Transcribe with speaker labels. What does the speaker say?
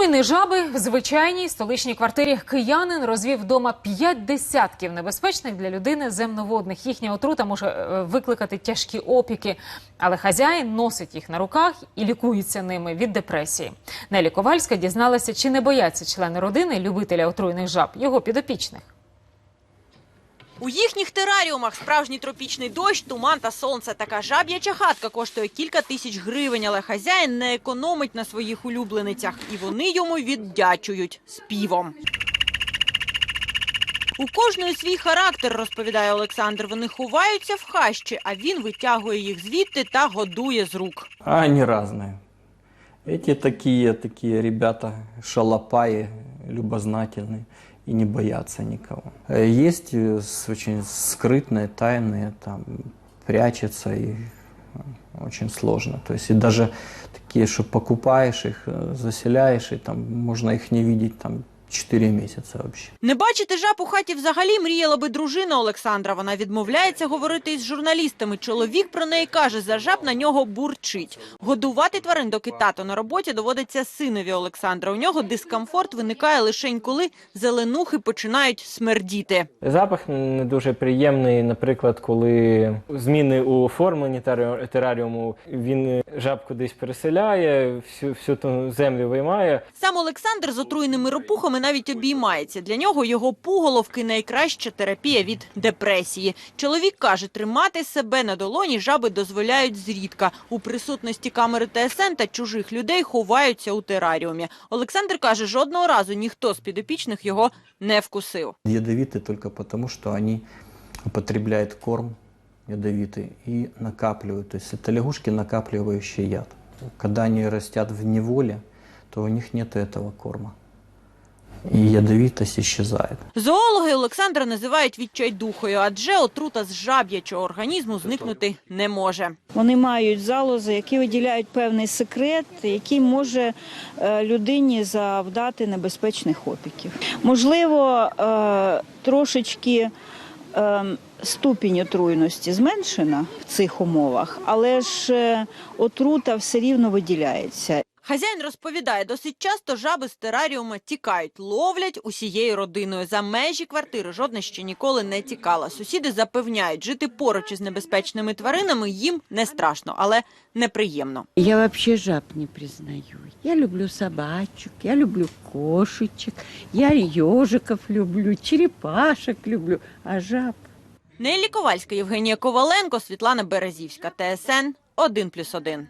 Speaker 1: Отруйний жаби в звичайній столичній квартирі киянин розвів вдома п'ять десятків небезпечних для людини земноводних. Їхня отрута може е, викликати тяжкі опіки, але хазяїн носить їх на руках і лікується ними від депресії. Нелі Ковальська дізналася, чи не бояться члени родини любителя отруйних жаб його підопічних.
Speaker 2: У їхніх тераріумах справжній тропічний дощ, туман та сонце. Така жаб'яча хатка коштує кілька тисяч гривень, але хазяїн не економить на своїх улюбленицях, і вони йому віддячують співом. У кожної свій характер, розповідає Олександр. Вони ховаються в хащі, а він витягує їх звідти та годує з рук.
Speaker 3: А они разные. Эти такие, такие ребята шалопаи, любознательные и не боятся никого. Э, Есть э, очень скрытные, тайные, там, прячется и э, очень сложно. То есть и даже такие, что покупаешь их, заселяешь, и там можно их не видеть там 4 месяца вообще.
Speaker 2: Не бачити жаб у хаті взагалі мріяла би дружина Олександра. Вона відмовляється говорити із журналістами. Чоловік про неї каже, за жаб на нього бурчить. Годувати тварин, доки тато на роботі, доводиться синові Олександра. У нього дискомфорт виникає лише коли зеленухи починають смердіти.
Speaker 4: Запах не дуже приємний, наприклад, коли зміни у оформленні терарі- тераріуму, він жаб кудись переселяє, всю, всю ту землю виймає.
Speaker 2: Сам Олександр з отруєними ропухами навіть обіймається. Для нього його пуголовки найкраща терапія від депресії. Чоловік каже, тримати себе на долоні жаби дозволяють зрідка. У присутності камери ТСН та чужих людей ховаються у тераріумі. Олександр каже, жодного разу ніхто з підопічних його не вкусив.
Speaker 3: Ядовиты только потому, что они употребляют корм ядовитый и накапливают. То есть это лягушки, накапливающие яд. Когда они растят в неволе, то у них нет этого корма. И ядовитость исчезает.
Speaker 2: Зоологи Олександра називають відчайдухою, адже отрута з жаб'ячого організму зникнути не може.
Speaker 5: Вони мають залози, які виділяють певний секрет, який може е, людині завдати небезпечних опіків. Можливо, е, трошечки е, ступінь отруйності зменшена в цих умовах, але ж отрута все рівно виділяється.
Speaker 2: Хазяїн розповідає, досить часто жаби з тераріума тікають, ловлять усією родиною. За межі квартири жодна ще ніколи не тікала. Сусіди запевняють, жити поруч із небезпечними тваринами їм не страшно, але неприємно.
Speaker 6: Я вообще жаб не признаю. Я люблю собачек, я люблю кошечек, я ежиков люблю, черепашек люблю, а жаб
Speaker 2: Нелі Ковальська, Євгенія Коваленко, Світлана Березівська, ТСН 1+,1.